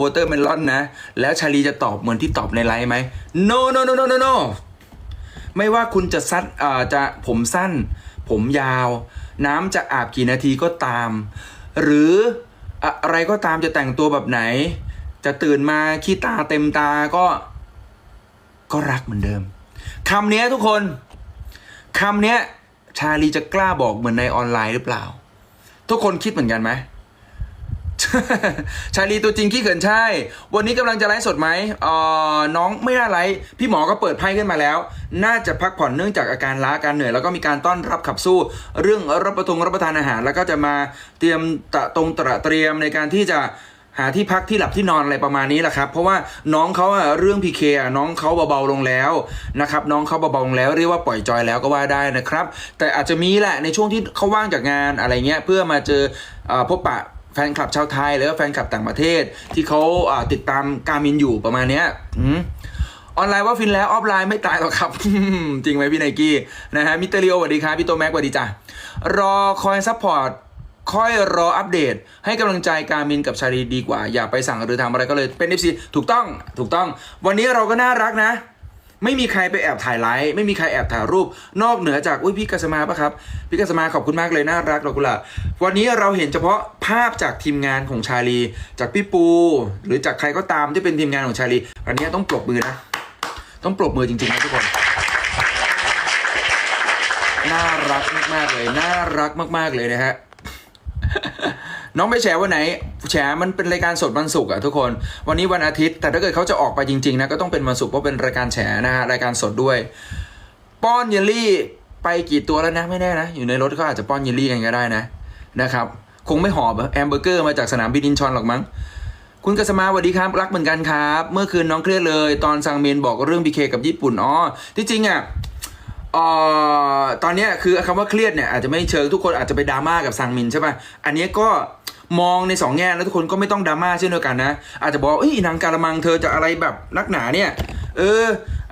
วอเตอร์เมลอนนะ แล้วชาลีจะตอบเหมือนที่ตอบในไลฟ์ไหม no no no no no no ไม่ว่าคุณจะซัดอ่าจะผมสั้น ผมยาว น้ำจะอาบกี่นาทีก็ตาม หรืออะไรก็ตามจะแต่งตัวแบบไหน จะตื่นมาขี้ตาเต็มตาก็ ก็รักเหมือนเดิมคำนี้ทุกคนคำนี้ชาลีจะกล้าบอกเหมือนในออนไลน์หรือเปล่า ทุกคนคิดเหมือนกันไหม ชาลีตัวจริงขี้เขินใช่ วันนี้กำลังจะไลฟ์สดไหมเอ่อน้องไม่น่าไลฟ์พี่หมอก็เปิดไพ่ขึ้นมาแล้ว น่าจะพักผ่อนเนื่องจากอาการล้าการเหนื่อย แล้วก็มีการต้อนรับขับสู้ เรื่องรับประทงรับประทานอาหาร แล้วก็จะมาเตรียมตะตรงตระเตรียมในการที่จะหาที่พักที่หลับที่นอนอะไรประมาณนี้แหละครับ เพราะว่าน้องเขาเรื่องพีเคน้องเขาเบาๆลงแล้วนะครับน้องเขาเบาๆลงแล้วเรียกว่าปล่อยจอยแล้วก็ว่าได้นะครับ แต่อาจจะมีแหละในช่วงที่เขาว่างจากงานอะไรเงี้ยเพื่อมาเจออพบปะ แฟนคลับชาวไทยหรือว่าแฟนคลับต่างประเทศ ที่เขาติดตามการมินอยู่ประมาณเนี้ยออนไลน์ว่าฟินแล้วออฟไลน์ไม่ตายหรอกครับ จริงไหมพี่ไนกี้นะฮะมิเตอริโอสวัสดีครับพี่โตแม็กสวัสดีจ้ะรอคอยซัพพอร์ตค่อยรออัปเดต ให้กำลังใจการมินกับชาลีดีกว่า อย่าไปสั่งหรือทำอะไรก็เลยเป็น FC ถูกต้องถูกต้อง วันนี้เราก็น่ารักนะ ไม่มีใครไปแอบถ่ายไลฟ์ไม่มีใครแอบถ่ายรูป นอกเหนือจากอุ้ยพี่กัสมาปะครับพี่กัสมาขอบคุณมากเลยน่ารักดอกกุหลาบวันนี้เราเห็นเฉพาะภาพจากทีมงานของชาลี จากพี่ปู หรือจากใครก็ตามที่เป็นทีมงานของชาลีอันนี้ต้องปรบมือนะ ต้องปรบมือจริงๆนะทุกคน น่ารักมากๆเลย น่ารักมากๆเลยนะฮะ น้องไปแฉวันไหนแฉมันเป็นรายการสดวันศุกร์อะทุกคน วันนี้วันอาทิตย์ แต่ถ้าเกิดเขาจะออกไปจริงๆนะก็ต้องเป็นวันศุกร์เพราะเป็นรายการแฉนะฮะรายการสดด้วย ป้อนเยลลี่ไปกี่ตัวแล้วนะไม่แน่นะอยู่ในรถก็อาจจะป้อนเยลลี่กันก็ได้นะนะครับคงไม่หอบแอมเบอร์เกอร์มาจากสนามบินอินชอนหรอกมั้งคุณกัสมาสวัสดีครับ รักเหมือนกันครับ เมื่อคืนน้องเครียดเลย ตอนซังเมนบอกเรื่องบีเคกับญี่ปุ่นอ๋อที่จริงอะ เอ่อตอนนี้คือคำว่าเครียดเนี่ยอาจจะไม่เชิงทุกคนอาจจะไปดราม่ากับซังมินใช่ป่ะอันนี้ก็มองในสองแง่แล้วทุกคนก็ไม่ต้องดราม่าเช่นเดียวกันนะ อาจจะบอกเอ้ยนางการะมังเธอจะอะไรแบบนักหนาเนี่ยเออ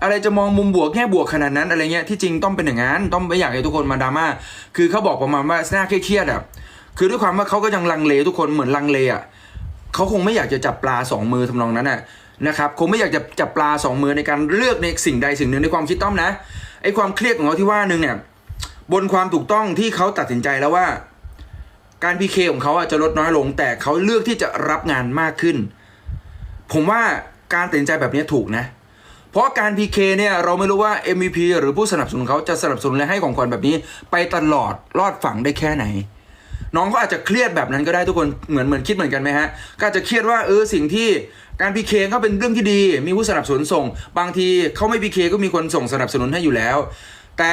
อะไรจะมองมุมบวกแง่บวกขนาดนั้นอะไรเงี้ยที่จริงต้องเป็นอย่างนั้นต้องไม่อยากให้ทุกคนมาดราม่าคือเขาบอกประมาณว่าหน้าเครียดอะคือด้วยความว่าเขาก็ยังลังเลทุกคนเหมือนลังเลอะเขาคงไม่อยากจะจับปลาสองมือทำนองนั้นน่ะนะครับคงไม่อยากจะจับปลาสองมือในการเลือกในสิ่งใดสิ่งหนึ่งในความคิดต้อมนะ ไอ้ความเครียดของเขาที่ว่าหนึ่งเนี่ยบนความถูกต้องที่เขาตัดสินใจแล้วว่า การพีเคของเขาอะจะลดน้อยลง แต่เขาเลือกที่จะรับงานมากขึ้น ผมว่าการตัดสินใจแบบนี้ถูกนะ เพราะการ PK เนี่ยเราไม่รู้ว่า MVP หรือผู้สนับสนุนเขาจะสนับสนุนและให้ของขวัญแบบนี้ ไปตลอดรอดฝั่งได้แค่ไหน น้องเขาอาจจะเครียดแบบนั้นก็ได้ทุกคนเหมือนเหมือนคิดเหมือนกันไหมฮะก็อาจจะเครียดว่าเออสิ่งที่การพีเคก็เป็นเรื่องที่ดี มีผู้สนับสนุนส่ง บางทีเขาไม่พีเคก็มีคนส่งสนับสนุนให้อยู่แล้ว แต่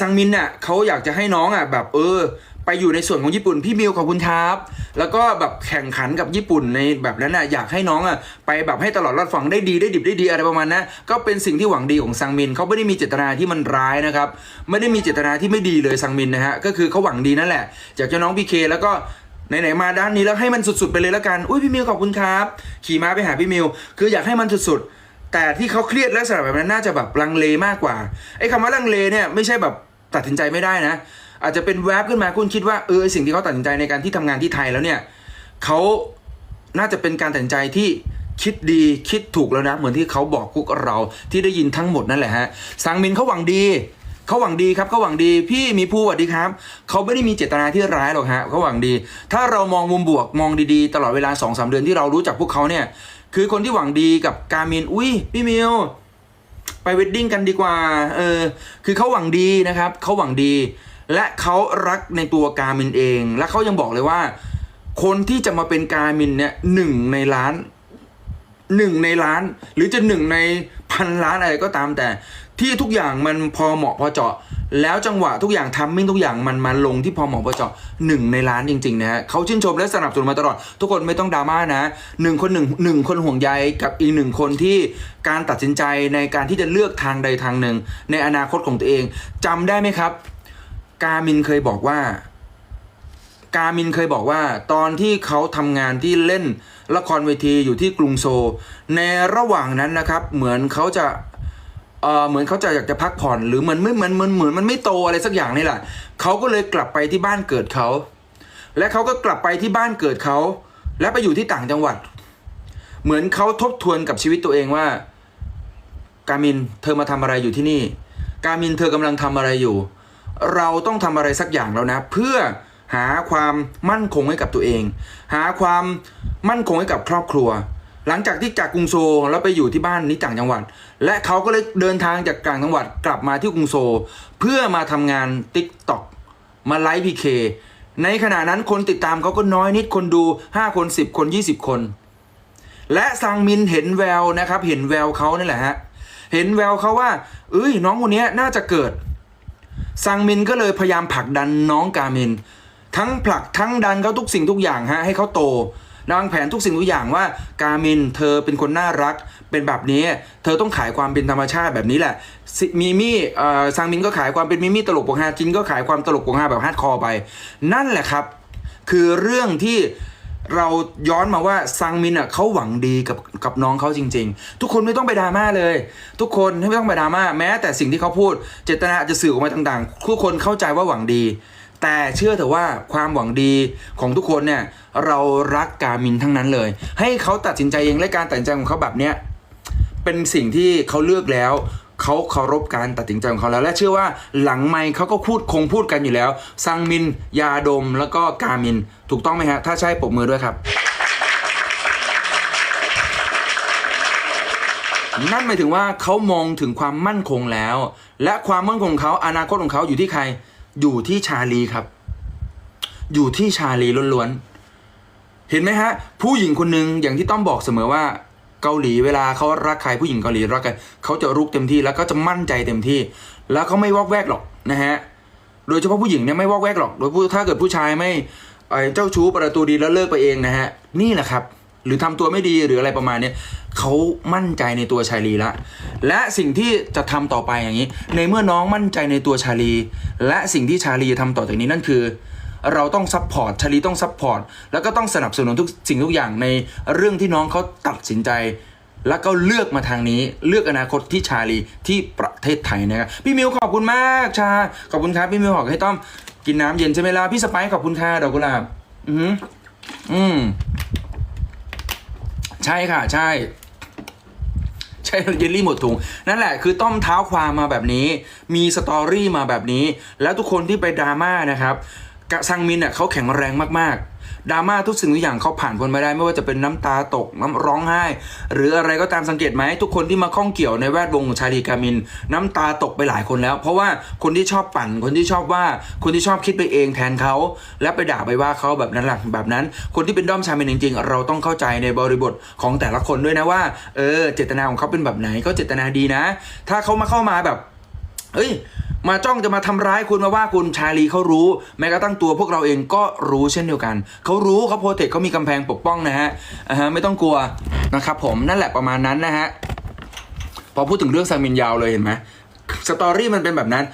สังมินเนี่ยเขาอยากจะให้น้องอะแบบเออ ไปอยู่ในส่วนของญี่ปุ่นพี่มิวขอบคุณครับ แล้วก็แบบแข่งขันกับญี่ปุ่นในแบบนั้นน่ะอยากให้น้องอะไปแบบให้ตลอดรอดฝั่งได้ดีได้ดิบได้ดีอะไรประมาณนั้นก็เป็นสิ่งที่หวังดีของซังมินเขาไม่ได้มีเจตนาที่มันร้ายนะครับไม่ได้มีเจตนาที่ไม่ดีเลยซังมินนะฮะก็คือเขาหวังดีนั่นแหละอยากเจะน้องพีเคแล้วก็ไหนๆมาด้านนี้แล้วให้มันสุดๆไปเลยแล้วกัน อุ้ยพี่มิวขอบคุณครับ ขี่ม้าไปหาพี่มิว คืออยากให้มันสุดๆ แต่ที่เขาเครียดลักษณะแบบนั้นน่าจะแบบลังเลมากกว่า ไอ้คำว่าลังเลเนี่ยไม่ใช่แบบตัดสินใจไม่ได้นะ อาจจะเป็นแวบขึ้นมาคุณคิดว่าเออสิ่งที่เขาตัดสินใจในการที่ทำงานที่ไทยแล้วเนี่ยเขาน่าจะเป็นการตัดสินใจที่คิดดีคิดถูกแล้วนะ เหมือนที่เขาบอกพวกเราที่ได้ยินทั้งหมดนั่นแหละฮะสังมินเขาหวังดีเขาหวังดีครับเขาหวังดีพี่มีผู้สวัสดีครับเขาไม่ได้มีเจตนาที่ร้ายหรอกฮะเขาหวังดี ถ้าเรามองมุมบวกมองดีๆ ตลอดเวลา2อสเดือนที่เรารู้จักพวกเขาเนี่ยคือคนที่หวังดีกับการมินอุ้ยพี่มิวไปเวดดิ้งกันดีกว่าเออคือเขาหวังดีนะครับเขาหวังดี และเขารักในตัวการมินเอง และเขายังบอกเลยว่า คนที่จะมาเป็นการมินเนี่ยหนึ่งในล้านหนึ่งในล้าน หรือจะหนึ่งในพันล้านอะไรก็ตามแต่ ที่ทุกอย่างมันพอเหมาะพอเจาะ แล้วจังหวะทุกอย่างทัมมิ่งทุกอย่างมันมาลงที่พอเหมาะพอเจาะหนึ่งในล้านจริงๆนะฮะเขาชื่นชมและสนับสนุนมาตลอด ทุกคนไม่ต้องดราม่านะหนึ่งคนหนึ่งหนึ่งคนห่วงใยกับอีกหนึ่งคนที่การตัดสินใจในการที่จะเลือกทางใดทางหนึ่ง ในอนาคตของตัวเองจำได้ไหมครับ กามินเคยบอกว่า กามินเคยบอกว่า ตอนที่เขาทำงานที่เล่นละครเวทีอยู่ที่กรุงโซลในระหว่างนั้นนะครับ เหมือนเขาจะเออเหมือนเขาจะอยากจะพักผ่อนหรือเหมือนไม่เหมือนเหมือนเหมือนมันไม่โตอะไรสักอย่างนี่แหละเขาก็เลยกลับไปที่บ้านเกิดเขา และเขาก็กลับไปที่บ้านเกิดเขา และไปอยู่ที่ต่างจังหวัด เหมือนเขาทบทวนกับชีวิตตัวเองว่า กามินเธอมาทำอะไรอยู่ที่นี่ กามินเธอกำลังทำอะไรอยู่ เราต้องทำอะไรสักอย่างแล้วนะ เพื่อหาความมั่นคงให้กับตัวเอง หาความมั่นคงให้กับครอบครัว หลังจากที่จากกรุงโซลแล้วไปอยู่ที่บ้านนี้ต่างจังหวัด และเขาก็เลยเดินทางจากต่างจังหวัดกลับมาที่กรุงโซลเพื่อมาทำงาน t ิ k t o k มาไลฟ์พีเคในขณะนั้นคนติดตามเขาก็น้อยนิดคนดู 5 คน 10 คน 20 คน และซังมินเห็นแววนะครับ เห็นแววเขานี่แหละฮะ เห็นแววเขาว่า เอ้ยน้องคนนี้น่าจะเกิด ซังมินก็เลยพยายามผลักดันน้องกามิน ทั้งผลักทั้งดันเขาทุกสิ่งทุกอย่างฮะให้เขาโตวางแผนทุกสิ่งทุกอย่างว่ากามินเธอเป็นคนน่ารักเป็นแบบนี้ เธอต้องขายความเป็นธรรมชาติแบบนี้แหละซิมิมี่ซังมินก็ขายความเป็นมิมี่ตลกปกฮาจินก็ขายความตลกปกฮาแบบฮาร์ดคอร์ไป นั่นแหละครับ คือเรื่องที่ เราย้อนมาว่าซังมินอะเขาหวังดีกับกับน้องเขาจริง ๆ ทุกคนไม่ต้องไปดราม่าเลย ทุกคนไม่ต้องไปดราม่าแม้แต่สิ่งที่เขาพูด เจตนาจะสื่อออกมาต่างๆ ทุกคนเข้าใจว่าหวังดี แต่เชื่อเถอะว่าความหวังดีของทุกคนเนี่ยเรารักกามินทั้งนั้นเลย ให้เขาตัดสินใจเองและการตัดสินใจของเขาแบบเนี้ยเป็นสิ่งที่เขาเลือกแล้ว เขาเคารพการตัดสินใจของเขาแล้ว และเชื่อว่าหลังไม่เขาก็พูดคงพูดกันอยู่แล้ว ซังมิน ยาดม แล้วก็กามิน ถูกต้องไหมฮะ ถ้าใช่ปรบมือด้วยครับ นั่นหมายถึงว่าเขามองถึงความมั่นคงแล้ว และความมั่นคงของเขาอนาคตของเขาอยู่ที่ใคร อยู่ที่ชาลีครับ อยู่ที่ชาลีล้วนๆเห็นไหมฮะ ผู้หญิงคนหนึ่งอย่างที่ต้องบอกเสมอว่า เกาหลีเวลาเขารักใครผู้หญิงเกาหลีรักกันเขาจะรุกเต็มที่แล้วก็จะมั่นใจเต็มที่ แล้วเขาไม่วอกแวกหรอกนะฮะโดยเฉพาะผู้หญิงเนี่ยไม่วอกแวกหรอกโดยผู้ถ้าเกิดผู้ชายไม่เอ่อเจ้าชู้ประตูดีแล้วเลิกไปเองนะฮะนี่แหละครับ หรือทำตัวไม่ดีหรืออะไรประมาณนี้เขามั่นใจในตัวชาลีละ และสิ่งที่จะทำต่อไปอย่างนี้ ในเมื่อน้องมั่นใจในตัวชาลี และสิ่งที่ชาลีจะทำต่อจากนี้นั่นคือ เราต้องซัพพอร์ตชาลีต้องซัพพอร์ตแล้วก็ต้องสนับสนุนทุกสิ่งทุกอย่างในเรื่องที่น้องเขาตัดสินใจ แล้วก็เลือกมาทางนี้เลือกอนาคตที่ชาลีที่ประเทศไทยนะครับพี่มิวขอบคุณมากชาขอบคุณครับพี่มิวขอให้ต้อมกินน้ำเย็นใช่ไหมล่ะพี่สไปขอบคุณค่ะดอกกุหลาบอือหืออืมใช่ค่ะ ใช่ ใช่เยลลี่หมดถุง นั่นแหละคือต้อมเท้าความมาแบบนี้ มีสตอรี่มาแบบนี้ แล้วทุกคนที่ไปดราม่านะครับ กะซังมินเนี่ยเขาแข็งแรงมากๆดราม่าทุกสิ่งทุกอย่างเขาผ่านพ้นมาได้ ไม่ว่าจะเป็นน้ำตาตกน้ำร้องไห้ หรืออะไรก็ตามสังเกตไหมทุกคนที่มาข้องเกี่ยวในแวดวงชาลีกามิน น้ำตาตกไปหลายคนแล้ว เพราะว่าคนที่ชอบปั่นคนที่ชอบว่าคนที่ชอบคิดไปเองแทนเขาและไปด่าไปว่าเขาแบบนั้นหละแบบนั้น คนที่เป็นด้อมชามินจริงๆ เราต้องเข้าใจในบริบทของแต่ละคนด้วยนะว่าเออเจตนาของเขาเป็นแบบไหนก็เจตนาดีนะ ถ้าเขามาเข้ามาแบบ เอ้ยมาจ้องจะมาทำร้ายคุณมาว่าคุณชาลีเขารู้ แม้กระทั่งตัวพวกเราเองก็รู้เช่นเดียวกันเขารู้เขาโปรเทคเขามีกำแพงปกป้องนะฮะอ่าฮะไม่ต้องกลัวนะครับผมนั่นแหละประมาณนั้นนะฮะพอพูดถึงเรื่องซังมินยาวเลยเห็นไหมสตอรี่มันเป็นแบบนั้น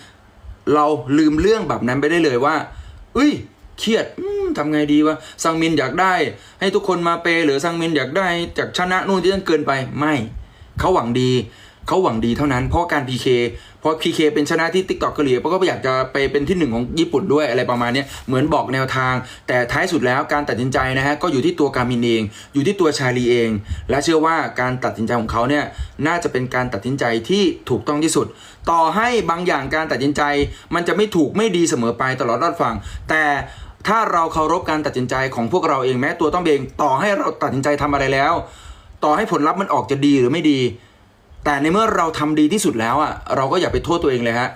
เราลืมเรื่องแบบนั้นไปได้เลยว่าเอ้ยเครียดอืมทำไงดีวะซังมินอยากได้ ให้ทุกคนมาเปย์หรือซังมินอยากได้จากชนะนู่นที่นั่นเกินไปไม่เขาหวังดี เขาหวังดีเท่านั้นเพราะการ PK เพราะ PK เป็นชนะที่ t ิ k t o k เกาหลีเพราะก็อยากจะไปเป็นที่หนึ่งของญี่ปุ่นด้วยอะไรประมาณนี้เหมือนบอกแนวทาง แต่ท้ายสุดแล้วการตัดสินใจนะฮะก็อยู่ที่ตัวการมินเอง อยู่ที่ตัวชาลีเอง และเชื่อว่าการตัดสินใจของเขาเนี่ยน่าจะเป็นการตัดสินใจที่ถูกต้องที่สุด ต่อให้บางอย่างการตัดสินใจ มันจะไม่ถูกไม่ดีเสมอไปตลอดรอดฝั่งแต่ถ้าเราเคารพการตัดสินใจของพวกเราเองแม้ตัวต้องเอง ต่อให้เราตัดสินใจทำอะไรแล้ว ต่อให้ผลลัพธ์มันออกจะดีหรือไม่ดี แต่ในเมื่อเราทำดีที่สุดแล้วอะเราก็อย่าไปโทษตัวเองเลยฮะ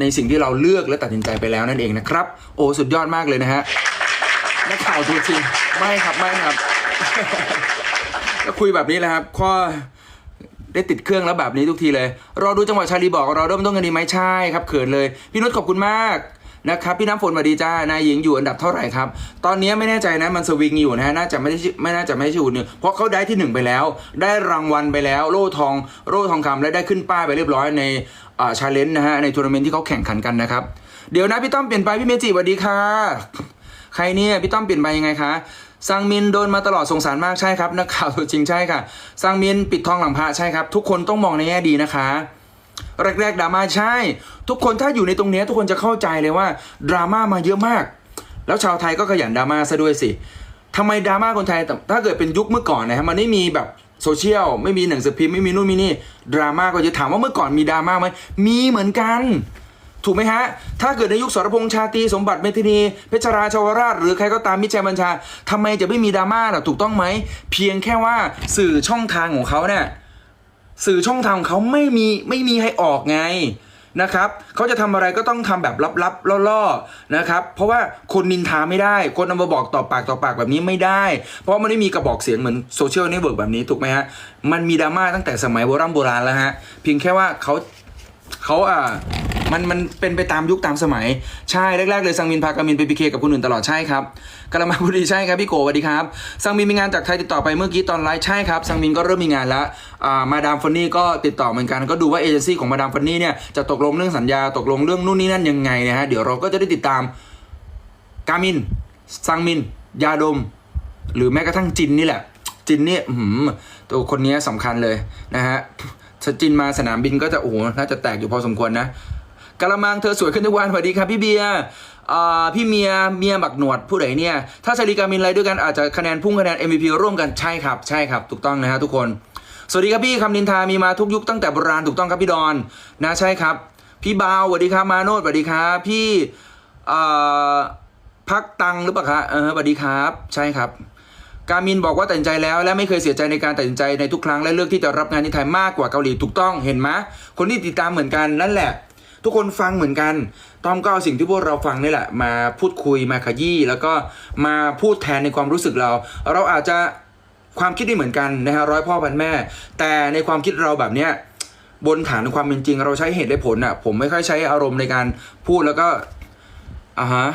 ในสิ่งที่เราเลือกและตัดสินใจไปแล้วนั่นเองนะครับ โอ้สุดยอดมากเลยนะฮะนักข่าวตัวจริงไม่ครับไม่ครับก็คุยแบบนี้แหละครับข้อได้ติดเครื่องแล้วแบบนี้ทุกทีเลย รอดูจังหวะชาลีบอกเราเริ่มต้นกันดีไหมใช่ครับเขินเลย พี่นุชขอบคุณมาก นะครับพี่น้ำฝนสวัสดีจ้านายหญิงอยู่อันดับเท่าไหร่ครับ ตอนนี้ไม่แน่ใจนะมันสวิงอยู่นะฮะน่าจะไม่ได้ไม่น่าจะไม่ใช่ชูหนึ่งเพราะเขาได้ที่หนึ่งไปแล้ว ได้รางวัลไปแล้วโล่ทองโล่ทองคำและได้ขึ้นป้ายไปเรียบร้อยในอ่าชาเลนจ์นะฮะในทัวร์นาเมนต์ที่เขาแข่งขันกันนะครับเดี๋ยวนะพี่ต้อมเปลี่ยนไปพี่เมจิสวัสดีค่ะ ใครเนี่ยพี่ต้อมเปลี่ยนไปยังไงคะซังมินโดนมาตลอดสงสารมากใช่ครับนักข่าวตัวจริงใช่ค่ะซังมินปิดทองหลังพระใช่ครับ ทุกคนต้องมองในแง่ดีนะคะ แรกๆดราม่าใช่ ทุกคนถ้าอยู่ในตรงนี้ทุกคนจะเข้าใจเลยว่าดราม่ามาเยอะมาก แล้วชาวไทยก็ขยันดราม่าซะด้วยสิทำไมดราม่าคนไทยแต่ถ้าเกิดเป็นยุคเมื่อก่อนนะฮะมันไม่มีแบบโซเชียลไม่มีหนังสือพิมพ์ไม่มีนู่นมีนี่ดราม่าก็จะถามว่าเมื่อก่อนมีดราม่าไหมมีเหมือนกัน ถูกไหมฮะ ถ้าเกิดในยุคสรพงษ์ชาตรีสมบัติเมธินี เพชรราชาวราช หรือใครก็ตามมิตรชัยบัญชาทำไมจะไม่มีดราม่าล่ะถูกต้องไหม เพียงแค่ว่าสื่อช่องทางของเขาเนี่ย สื่อช่องทางของเขาไม่มีไม่มีให้ออกไงนะครับเขาจะทำอะไรก็ต้องทำแบบลับๆล่อๆนะครับ เพราะว่าคนนินทาไม่ได้ คนเอามาบอกต่อปากต่อปากแบบนี้ไม่ได้ เพราะมันไม่มีกระบอกเสียงเหมือนโซเชียลเน็ตเวิร์กแบบนี้ถูกไหมฮะ มันมีดราม่าตั้งแต่สมัยโบราณโบราณแล้วฮะ เพียงแค่ว่าเขาเขาอ่า มันมันเป็นไปตามยุคตามสมัย ใช่แรกๆเลยซังมินพากามินไปพีเคกับคนอื่นตลอดใช่ครับกะละมาบุรีใช่ครับพี่โกสวัสดีครับซังมินมีงานจากไทยติดต่อไปเมื่อกี้ตอนไลฟ์ใช่ครับซังมินก็เริ่มมีงานแล้วอ่ามาดามฟอนนี่ก็ติดต่อเหมือนกันก็ดูว่าเอเจนซี่ของมาดามฟอนนี่เนี่ยจะตกลงเรื่องสัญญาตกลงเรื่องนู่นนี่นั่นยังไงนะฮะเดี๋ยวเราก็จะได้ติดตามกามินซังมิน ยาดม หรือแม้กระทั่งจินนี่แหละ จินเนี่ยอื้อหือตัวคนนี้สำคัญเลยนะฮะถ้าจินมาสนามบินก็จะโอ้โหน่าจะแตกอยู่พอสมควรนะ กะละมังเธอสวยขึ้นทุกวันสวัสดีครับพี่เบียร์พี่เมียเมียบักหนวดผู้ใดเนี่ย ถ้าชาลีกามินไรด้วยกันอาจจะคะแนนพุ่งคะแนน MVP ร่วมกันใช่ครับ ใช่ครับ ถูกต้องนะฮะทุกคน สวัสดีครับพี่คำนินทามีมาทุกยุคตั้งแต่โบราณถูกต้องครับพี่ดอนนะใช่ครับ พี่บาวสวัสดีครับมาโนดสวัสดีครับพี่พักตังหรือเปล่าคะเออสวัสดีครับ ใช่ครับการมินบอกว่าตัดสินใจแล้วและไม่เคยเสียใจในการตัดสินใจในทุกครั้งและเลือกที่จะรับงานที่ไทยมากกว่าเกาหลีถูกต้องเห็นไหมคนที่ติดตามเหมือนกันนั่นแหละ ทุกคนฟังเหมือนกันต้อมก็เอาสิ่งที่พวกเราฟังนี่แหละ มาพูดคุยมาขยี้แล้วก็มาพูดแทนในความรู้สึกเรา เราอาจจะความคิดไม่เหมือนกันนะฮะร้อยพ่อพันแม่ แต่ในความคิดเราแบบเนี้ยบนฐานความเป็นจริง เราใช้เหตุและผลอะผมไม่ค่อยใช้อารมณ์ในการพูดแล้วก็อ่าฮะ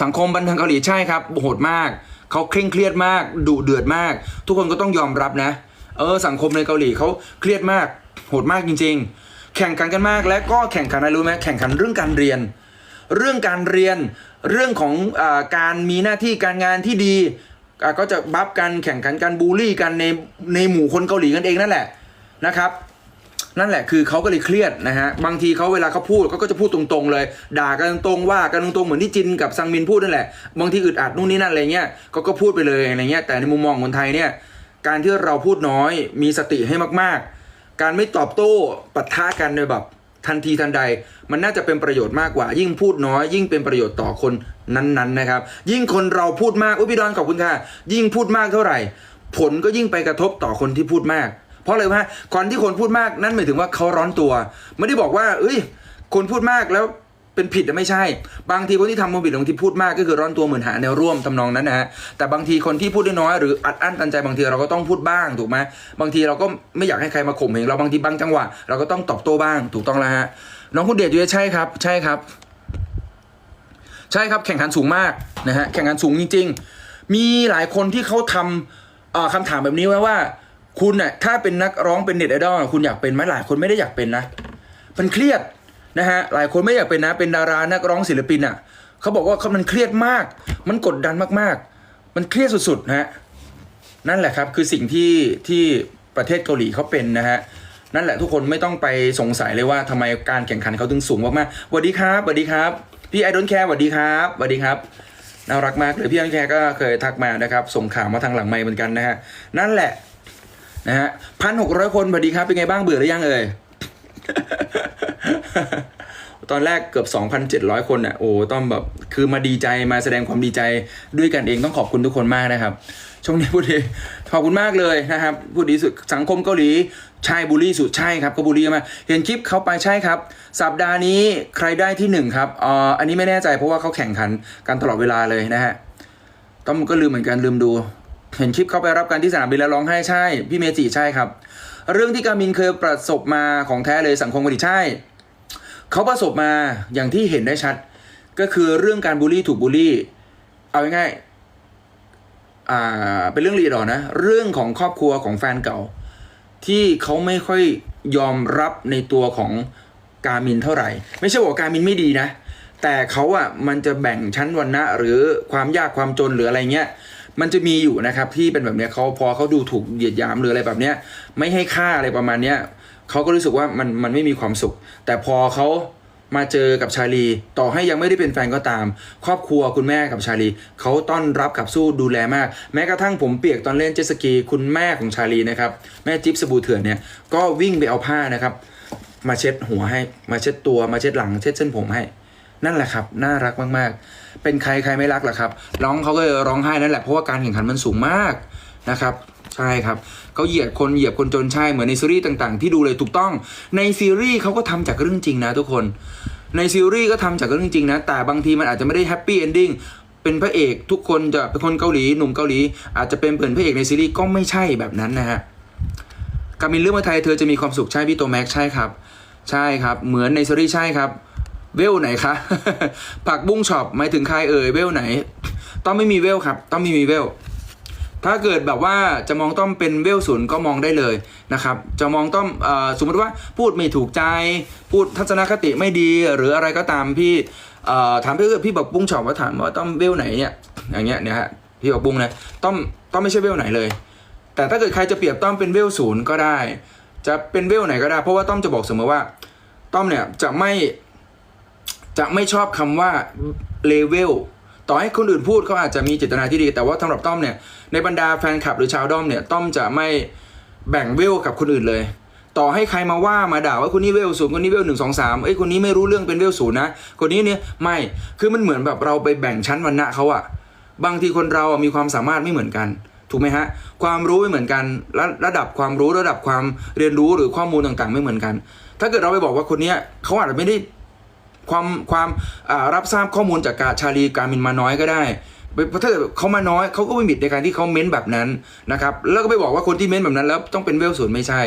สังคมบันเทิงเกาหลีใช่ครับโหดมากเขาเคร่งเครียดมากดุเดือดมาก ทุกคนก็ต้องยอมรับนะ เออสังคมในเกาหลีเขาเครียดมากโหดมากจริงๆ แข่งขันกันมาก และก็แข่งขันอะไรรู้ไหมแข่งขันเรื่องการเรียน เรื่องการเรียน เรื่องของอการมีหน้าที่การงานที่ดีก็จะบัฟกันแข่งขันกันบูลลี่กันในในหมู่คนเกาหลีกันเองนั่นแหละนะครับนั่นแหละคือเขาก็เลยเครียดนะฮะบางทีเขาเวลาเขาพูดเขาก็จะพูดตรงๆเลย ด่ากันตรงๆว่ากันตรงๆเหมือนที่จินกับซังมินพูดนั่นแหละบางทีอึดอัดนู่นนี่นั่นอะไรเงี้ยเขาก็พูดไปเลยอะไรเงี้ยแต่ในมุมมองคนไทยเนี่ยการที่เราพูดน้อยมีสติให้มากๆ การไม่ตอบโต้ปะทะกันโดยแบบทันทีทันใด มันน่าจะเป็นประโยชน์มากกว่า ยิ่งพูดน้อย ยิ่งเป็นประโยชน์ต่อคนนั้นๆนะครับ ยิ่งคนเราพูดมากอุ้ยพี่ดอนขอบคุณค่ะ ยิ่งพูดมากเท่าไหร่ ผลก็ยิ่งไปกระทบต่อคนที่พูดมาก เพราะอะไรวะก่อนที่คนพูดมากนั่นหมายถึงว่าเขาร้อนตัว ไม่ได้บอกว่า เอ้ย คนพูดมากแล้ว เป็นผิดอะไม่ใช่ บางทีคนที่ทำความผิดบางทีพูดมากก็คือร้อนตัวเหมือนหาแนวร่วมทำนองนั้นนะฮะแต่บางทีคนที่พูดได้น้อยหรืออัดอั้นตันใจบางทีเราก็ต้องพูดบ้างถูกไหมบางทีเราก็ไม่อยากให้ใครมาข่มเหงเราบางทีบางจังหวะเราก็ต้องตอบโต้บ้างถูกต้องแล้วฮะน้องคุณเดชอยู่ใช่ครับ ใช่ครับ ใช่ครับแข่งขันสูงมากนะฮะแข่งขันสูงจริง ๆ มีหลายคนที่เขาทำเอ่อคำถามแบบนี้ไว้ว่า คุณน่ะถ้าเป็นนักร้องเป็นเน็ตไอดอลคุณอยากเป็นไหมหลายคนไม่ได้อยากเป็นนะมันเครียด นะฮะหลายคนไม่อยากเป็นนะเป็นดารานักร้องศิลปินอะเขาบอกว่าเขามันเครียดมาก มันกดดันมากๆ มันเครียดสุดๆนะฮะนั่นแหละครับคือสิ่งที่ที่ประเทศเกาหลีเขาเป็นนะฮะนั่นแหละทุกคนไม่ต้องไปสงสัยเลยว่าทำไมการแข่งขันเขาถึงสูงมากๆสวัสดีครับสวัสดีครับพี่ไอดอนแคร์สวัสดีครับสวัสดีครับน่ารักมากเลยพี่ไอดอนแคร์ก็เคยทักมานะครับส่งข่าวมาทางหลังไมค์เหมือนกันนะฮะนั่นแหละนะฮะพันหกร้อยคนสวัสดีครับเป็นไงบ้างเบื่อหรือยังเอ่ย ตอนแรกเกือบ 2,700 คนอะโอ้ต้องแบบคือมาดีใจมาแสดงความดีใจด้วยกันเองต้องขอบคุณทุกคนมากนะครับช่วงนี้พูดดีขอบคุณมากเลยนะครับพูดดีสุดสังคมเกาหลีใช่บูลลี่สุดใช่ครับก็บูลลี่มาเห็นคลิปเขาไปใช่ครับ สัปดาห์นี้ใครได้ที่หนึ่งครับอ่ออันนี้ไม่แน่ใจเพราะว่าเขาแข่งขันกันตลอดเวลาเลยนะฮะต้อมก็ลืมเหมือนกันลืมดู เห็นคลิปเขาไปรับการที่สนามบินแล้วร้องไห้ใช่ พี่เมจิใช่ครับ เรื่องที่กามินเคยประสบมาของแท้เลยสังคมเกาหลีใช่ เขาประสบมาอย่างที่เห็นได้ชัด ก็คือเรื่องการบูลลี่ถูกบูลลี่ เอาง่ายๆอ่าเป็นเรื่องละเอียดอ่อนะ เรื่องของครอบครัวของแฟนเก่า ที่เขาไม่ค่อยยอมรับในตัวของกามินเท่าไหร่ ไม่ใช่ว่าการมินไม่ดีนะ แต่เขาอะมันจะแบ่งชั้นวรรณะ หรือความยากความจนหรืออะไรเงี้ยมันจะมีอยู่นะครับที่เป็นแบบเนี้ยเขาพอเขาดูถูกเหยียดหยามหรืออะไรแบบเนี้ยไม่ให้ค่าอะไรประมาณเนี้ย เขาก็รู้สึกว่ามันมันไม่มีความสุข แต่พอเขามาเจอกับชาลี ต่อให้ยังไม่ได้เป็นแฟนก็ตาม ครอบครัวคุณแม่กับชาลีเขาต้อนรับขับสู้ดูแลมาก แม้กระทั่งผมเปียกตอนเล่นเจ็ตสกี คุณแม่ของชาลีนะครับแม่จิ๊บสบู่เถื่อนเนี่ยก็วิ่งไปเอาผ้านะครับ มาเช็ดหัวให้มาเช็ดตัวมาเช็ดหลังเช็ดเส้นผมให้ นั่นแหละครับ น่ารักมากๆ เป็นใครใครไม่รักล่ะครับร้องเขาก็ร้องไห้นั่นแหละเพราะว่าการแข่งขันมันสูงมากนะครับ ใช่ครับเขาเหยียดคนเหยียบคนจนใช่เหมือนในซีรีส์ต่างๆ ที่ดูเลยถูกต้อง ในซีรีส์เขาก็ทำจากเรื่องจริงนะทุกคนในซีรีส์ก็ทำจากเรื่องจริงนะ แต่บางทีมันอาจจะไม่ได้แฮปปี้เอนดิ้งเป็นพระเอกทุกคนจะเป็นคนเกาหลีหนุ่มเกาหลี อาจจะเป็นเปิดพระเอกในซีรีส์ก็ไม่ใช่แบบนั้นนะฮะกามินเรื่องมาไทยเธอจะมีความสุขใช่พี่โตแม็กใช่ครับ ใช่ครับ เหมือนในซีรีส์ใช่ครับ เวลไหนคะผักบุ้งช็อปหมายถึงใครเอ่ยเวลไหน ต้องไม่มีเวลครับ ต้องไม่มีเวล ถ้าเกิดแบบว่าจะมองต้อมเป็นเวลศูนย์ก็มองได้เลยนะครับ จะมองต้อมอสมมติว่าพูดไม่ถูกใจ พูดทัศนคติไม่ดีหรืออะไรก็ตามพี่ถามพี่พี่บอกบุ้งช็อปว่าถามว่าต้อมเวลไหนเนี่ยอย่างเงี้ยเนี่ยฮะพี่บอกบุ้งนะต้อมต้อมไม่ใช่เวลไหนเลย แต่ถ้าเกิดใครจะเปรียบต้อมเป็นเวลศูนย์ก็ได้ จะเป็นเวลไหนก็ได้ เพราะว่าต้อมจะบอกเสมอว่า ต้อมเนี่ยจะไม่จะไม่ชอบคำว่าเลเวล ต่อให้คนอื่นพูดเขาอาจจะมีเจตนาที่ดี แต่ว่าสำหรับต้อมเนี่ยในบรรดาแฟนคลับหรือชาวด้อมเนี่ยต้อมจะไม่แบ่งเวลกับคนอื่นเลย ต่อให้ใครมาว่ามาด่าว่าคนนี้เวลศูนย์คนนี้เวลหนึ่งสองสามเอ้ยคนนี้ไม่รู้เรื่องเป็นเวลศูนย์นะคนนี้เนี่ยไม่คือมันเหมือนแบบเราไปแบ่งชั้นวรรณะเขาอะบางทีคนเราอะมีความสามารถไม่เหมือนกันถูกไหมฮะ ความรู้ไม่เหมือนกัน ระระดับความรู้ระดับความเรียนรู้หรือข้อมูลต่างๆ ไม่เหมือนกัน ถ้าเกิดเราไปบอกว่าคนเนี้ยเขาอาจจะไม่ได้ ความความรับทราบข้อมูลจากกาชาลีการมินมาน้อยก็ได้ถ้าเกิดเขามาน้อยเขาก็ไม่ผิดในการที่เขาเม้นแบบนั้นนะครับแล้วก็ไปบอกว่าคนที่เม้นแบบนั้นแล้วต้องเป็นเวลศูนย์ไม่ใช่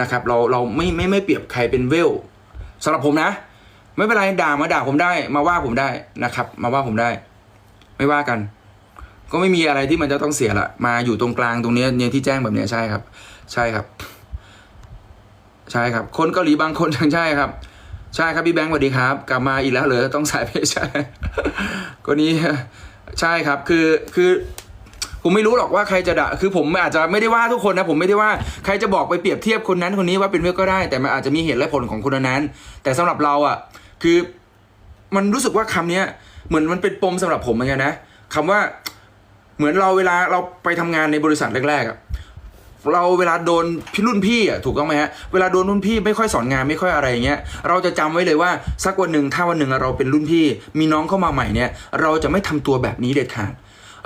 นะครับเราเราไม่ไม่ไม่เปรียบใครเป็นเวลสำหรับผมนะ ไม่เป็นไรด่ามาด่าผมได้มาว่าผมได้นะครับ มาว่าผมได้ ไม่ว่ากัน ก็ไม่มีอะไรที่มันจะต้องเสียละมาอยู่ตรงกลางตรงนี้เนี่ยที่แจ้งแบบเนี้ยใช่ครับ ใช่ครับ ใช่ครับ คนเกาหลีบางคนใช่ครับ ใช่ครับพี่แบงค์สวัสดีครับ กลับมาอีกแล้วเหรอต้องสายเพชใช่คนนี้ใช่ครับคือคือผมไม่รู้หรอกว่าใครจะด่าคือผมอาจจะไม่ได้ว่าทุกคนนะผมไม่ได้ว่าใครจะบอกไปเปรียบเทียบคนนั้นคนนี้ว่าเป็นเวลก็ได้ แต่มันอาจจะมีเหตุและผลของคนนั้น แต่สำหรับเราอะ คือมันรู้สึกว่าคำเนี้ยเหมือนมันเป็นปมสำหรับผมเหมือนกันนะคำว่าเหมือนเราเวลาเราไปทำงานในบริษัทแรกๆอะ เราเวลาโดนพี่รุ่นพี่อะถูกต้องไหมฮะเวลาโดนรุ่นพี่ไม่ค่อยสอนงานไม่ค่อยอะไรอย่างเงี้ยเราจะจำไว้เลยว่าสักวันหนึ่งถ้าวันหนึ่งเราเป็นรุ่นพี่ มีน้องเข้ามาใหม่เนี่ยเราจะไม่ทำตัวแบบนี้เด็ดขาด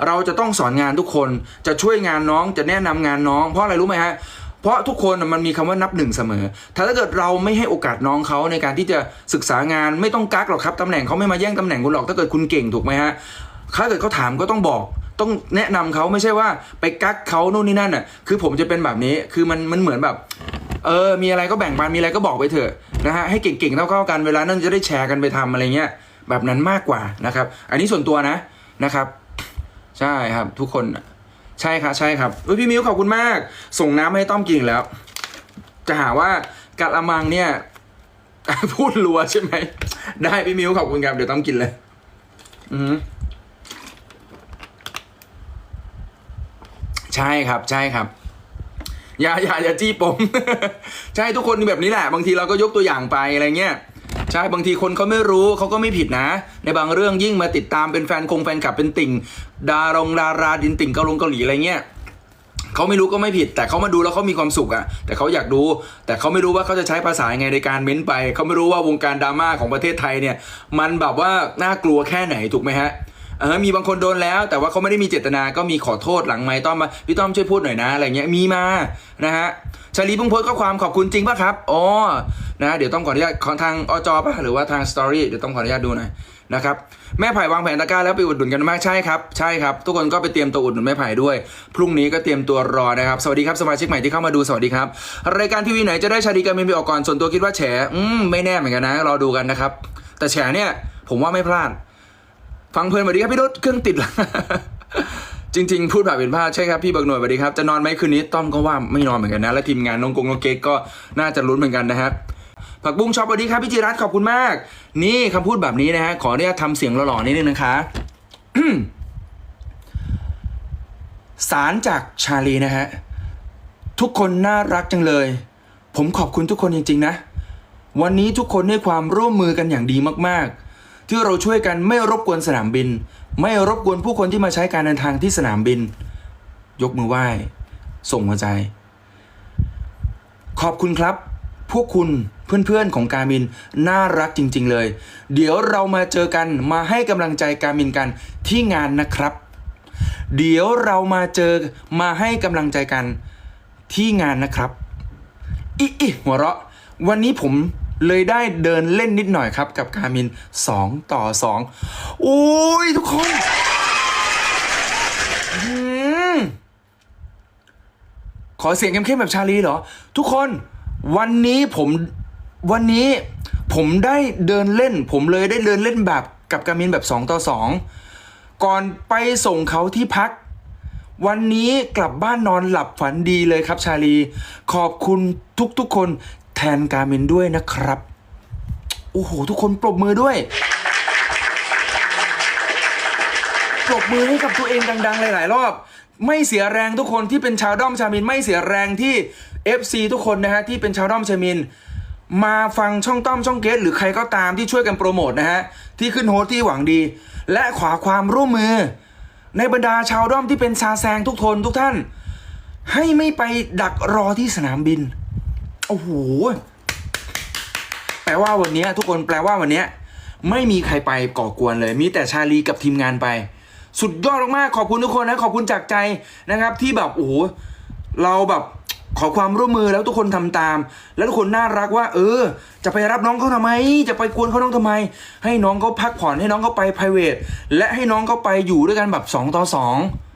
เราจะต้องสอนงานทุกคนจะช่วยงานน้องจะแนะนำงานน้อง เพราะอะไรรู้ไหมฮะเพราะทุกคนมันมีคำว่านับหนึ่งเสมอ ถ้าถ้าเกิดเราไม่ให้โอกาสน้องเขาในการที่จะศึกษางานไม่ต้องกักหรอกครับตำแหน่งเขาไม่มาแย่งตำแหน่งคุณหรอกถ้าเกิดคุณเก่งถูกไหมฮะถ้าเกิดเขาถามก็ต้องบอก ต้องแนะนำเขาไม่ใช่ว่าไปกักเขาโน่นนี่นั่นอะคือผมจะเป็นแบบนี้คือมันมันเหมือนแบบเออ มีอะไรก็แบ่งปัน มีอะไรก็บอกไปเถอะนะฮะ ให้เก่งๆเท่าๆกัน เวลานั่นจะได้แชร์กันไปทำอะไรเงี้ย แบบนั้นมากกว่านะครับ อันนี้ส่วนตัวนะนะครับ ใช่ครับ ทุกคน ใช่ครับ ใช่ครับเอ้ยพี่มิวขอบคุณมาก ส่งน้ำให้ต้อมกินแล้ว จะหาว่ากะละมังเนี่ย พูดรัวใช่ไหม ได้พี่มิวขอบคุณครับ เดี๋ยวต้อมกินเลย อือ ใช่ครับใช่ครับอย่าอย่าอย่าจี้ปมใช่ทุกคนแบบนี้แหละ บางทีเราก็ยกตัวอย่างไปอะไรเงี้ยใช่บางทีคนเขาไม่รู้เขาก็ไม่ผิดนะ ในบางเรื่องยิ่งมาติดตามเป็นแฟนคงแฟนคลับเป็นติ่ง ดารงดาราดินติ่งเกาลงเกาหลีอะไรเงี้ยเขาไม่รู้ก็ไม่ผิด แต่เขามาดูแล้วเขามีความสุขอะแต่เขาอยากดู แต่เขาไม่รู้ว่าเขาจะใช้ภาษาไงในการเม้นไปเขาไม่รู้ว่าวงการดราม่าของประเทศไทยเนี่ย มันแบบว่าน่ากลัวแค่ไหนถูกไหมฮะ เออมีบางคนโดนแล้ว แต่ว่าเขาไม่ได้มีเจตนาก็มีขอโทษหลังไม้ต้อมมาพี่ต้อมช่วยพูดหน่อยนะอะไรเงี้ยมีมานะฮะชาลีเพิ่งโพสต์ข้อความขอบคุณจริงป่ะครับอ๋อนะเดี๋ยวต้องขออนุญาตของทางอจป่ะหรือว่าทางสตอรี่เดี๋ยวต้องขออนุญาตดูหน่อยนะครับแม่ไผ่วางแผนตะกร้าแล้วไปอุดหนุนกันมากใช่ครับใช่ครับ ทุกคนก็ไปเตรียมตัวอุดหนุนแม่ไผ่ด้วย พรุ่งนี้ก็เตรียมตัวรอนะครับ สวัสดีครับสมาชิกใหม่ที่เข้ามาดูสวัสดีครับรายการทีวีไหนจะได้ชาลีการมินไปออกก่อนส่วนตัวคิดว่าแฉอืมไม่แน่เหมือนกันนะรอดูกันนะครับแต่แฉเนี่ยผมว่าไม่พลาด ฟังเพลินสวัสดีครับพี่รถเครื่องติด จริง ๆ พูดแบบเป็นพลาใช่ครับพี่บิกหน่วยสวัสดีครับจะนอนไหมคืนนี้ต้อมก็ว่าไม่นอนเหมือนกันนะ และทีมงานน้องกงน้องเก๊กก็น่าจะลุ้นเหมือนกันนะครับผักบุ้งชอบสวัสดีครับพี่จิรัตขอบคุณมาก นี่คำพูดแบบนี้นะฮะขออนุญาตทำเสียงหล่อๆนิดนึงนะคะสารจากชาลีนะฮะทุกคนน่ารักจังเลย ผมขอบคุณทุกคนจริง ๆ นะ วันนี้ทุกคนให้ความร่วมมือกันอย่างดีมากๆ ที่เราช่วยกันไม่รบกวนสนามบิน ไม่รบกวนผู้คนที่มาใช้การเดินทางที่สนามบิน ยกมือไหว้ ส่งหัวใจ ขอบคุณครับ พวกคุณเพื่อนๆของการมินน่ารักจริง ๆ เลย เดี๋ยวเรามาเจอกันมาให้กำลังใจการมินกันที่งานนะครับ เดี๋ยวเรามาเจอมาให้กำลังใจกันที่งานนะครับอิอิหัวเราะ วันนี้ผม เลยได้เดินเล่นนิดหน่อยครับกับการมิน 2 ต่อ 2 โอ้ยทุกคนอขอเสียงเข้มๆแบบชาลีเหรอ ทุกคนวันนี้ผมวันนี้ผมได้เดินเล่น ผมเลยได้เดินเล่นแบบกับการมินแบบ 2 ต่อ 2 ก่อนไปส่งเขาที่พัก วันนี้กลับบ้านนอนหลับฝันดีเลยครับชาลี ขอบคุณทุกๆคน แทนการ์มินด้วยนะครับ โอ้โห ทุกคนปรบมือด้วย ปรบมือให้กับตัวเองดัง ๆ หลาย ๆ รอบ ไม่เสียแรงทุกคนที่เป็นชาวด้อมชามิน ไม่เสียแรงที่ FC ทุกคนนะฮะที่เป็นชาวด้อมชามินมาฟังช่องต้อมช่องเกตหรือใครก็ตามที่ช่วยกันโปรโมทนะฮะ ที่ขึ้นโฮสต์ที่หวังดี และขวาความร่วมมือ ในบรรดาชาวด้อมที่เป็นซาแซงทุกทนทุกท่าน ให้ไม่ไปดักรอที่สนามบิน โอ้โหแปลว่าวันนี้ทุกคนแปลว่าวันนี้ไม่มีใครไปก่อกวนเลย มีแต่ชาลีกับทีมงานไป สุดยอดมากๆขอบคุณทุกคนนะขอบคุณจากใจนะครับ ที่แบบโอ้โหเราแบบขอความร่วมมือแล้วทุกคนทำตาม แล้วทุกคนน่ารักว่า เออ จะไปรับน้องเขาทำไม จะไปกวนเขาน้องทำไม ให้น้องเขาพักผ่อนให้น้องเขาไป p r i v a t และให้น้องเขาไปอยู่ด้วยกันแบบ2ต่อ2